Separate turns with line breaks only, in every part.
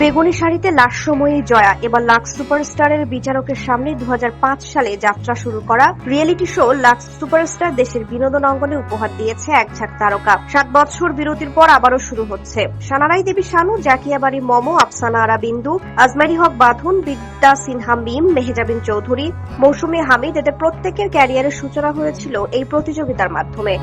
বেগুনি শাড়িতে লাস্যময়ী জয়া। এবার লাক্স সুপারস্টারের বিচারকের সামনে দু হাজার পাঁচ সালে যাত্রা শুরু করা রিয়েলিটি শো লাক্স সুপারস্টার দেশের বিনোদন অঙ্গনে উপহার দিয়েছে এক ঝাঁক তারকা। সাত বছর বিরতির পর আবারও শুরু হচ্ছে। সানারাই দেবী শানু জাকিয়াবাড়ি মমো, আফসানা আরা বিন্দু আজমারি হক বাঁধন, বিদ্যা সিনহা মিম, মেহেজাবিন চৌধুরী, মৌসুমী হামিদ, এদের প্রত্যেকের ক্যারিয়ারের সূচনা হয়েছিল এই প্রতিযোগিতার মাধ্যমে।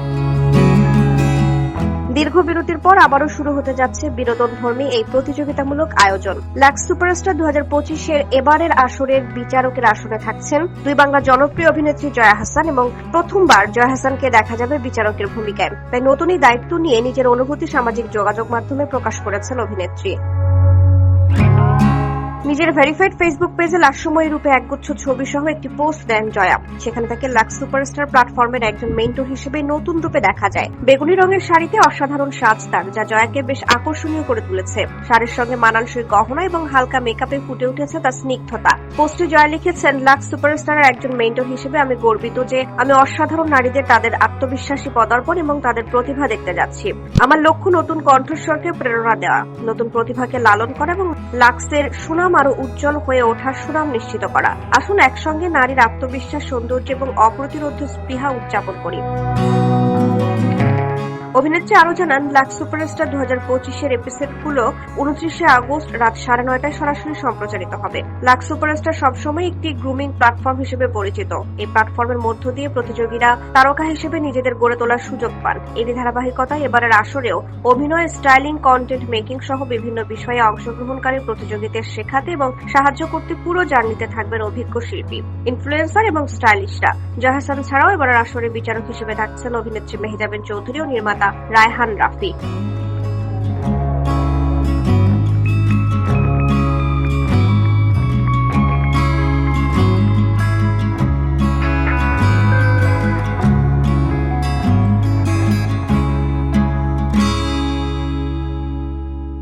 দীর্ঘ বিরতির পর আবারও শুরু হতে যাচ্ছে বিনোদন ধর্মী এই প্রতিযোগিতামূলক আয়োজন। লাক্স সুপারস্টার দু হাজার পঁচিশের এবারের আসরের বিচারকের আসনে থাকছেন দুই বাংলা জনপ্রিয় অভিনেত্রী জয়া হাসান এবং প্রথমবার জয়া হাসানকে দেখা যাবে বিচারকের ভূমিকায়। তাই নতুনই দায়িত্ব নিয়ে নিজের অনুভূতি সামাজিক যোগাযোগ মাধ্যমে প্রকাশ করেছেন অভিনেত্রী। নিজের ভেরিফাইড ফেসবুক পেজে লাস্যময়ী রূপে একগুচ্ছ ছবি সহ একটি পোস্ট দেন জয়া। সেখানে তাকে লাক্স সুপারস্টার প্ল্যাটফর্মের একজন মেন্টর হিসেবে নতুন রূপে দেখা যায়। বেগুনি রঙের শাড়িতে অসাধারণ সাজ তার, যা জয়াকে বেশ আকর্ষণীয় করে তুলেছে। শাড়ির সঙ্গে মানানসই গহনা এবং হালকা মেকআপে ফুটে উঠেছে তার স্নিগ্ধতা। পোস্টে জয়া লিখেছেন, লাক্স সুপারস্টারের একজন মেন্টর হিসেবে আমি গর্বিত যে আমি অসাধারণ নারীদের তাদের আত্মবিশ্বাসী পদার্পণ এবং তাদের প্রতিভা দেখতে যাচ্ছি। আমার লক্ষ্য নতুন কণ্ঠস্বরকে প্রেরণা দেওয়া, নতুন প্রতিভাকে লালন করা এবং লাক্সের সুনাম আরও উজ্জ্বল হয়ে ওঠার সুনাম নিশ্চিত করা। আসুন একসঙ্গে নারীর আত্মবিশ্বাস, সৌন্দর্য এবং অপ্রতিরোধ স্পৃহা উদযাপন করি। অভিনেত্রী আরও জানান, লাক্স সুপারস্টার দু হাজার পঁচিশের এপিসোডগুলো উনত্রিশে আগস্ট রাত সাড়ে নয়টায় সরাসরি সম্প্রচারিত হবে। লাক্স সুপারস্টার সবসময় একটি গ্রুমিং প্ল্যাটফর্ম হিসেবে পরিচিত। এই প্ল্যাটফর্মের মধ্য দিয়ে প্রতিযোগীরা তারকা হিসেবে নিজেদের গড়ে তোলার সুযোগ পান। এরই ধারাবাহিকতায় এবারের আসরেও অভিনয় স্টাইলিং কন্টেন্ট মেকিং সহ বিভিন্ন বিষয়ে অংশগ্রহণকারী প্রতিযোগীদের শেখাতে এবং সাহায্য করতে পুরো জার্নিতে থাকবেন অভিজ্ঞ শিল্পী ইনফ্লুয়েন্সার এবং স্টাইলিশরা জাহাসান ছাড়াও এবারের আসরে বিচারক হিসেবে থাকছেন অভিনেত্রী মেহেজাবিন চৌধুরী ও নির্মাতা kata Raihan Rafiq.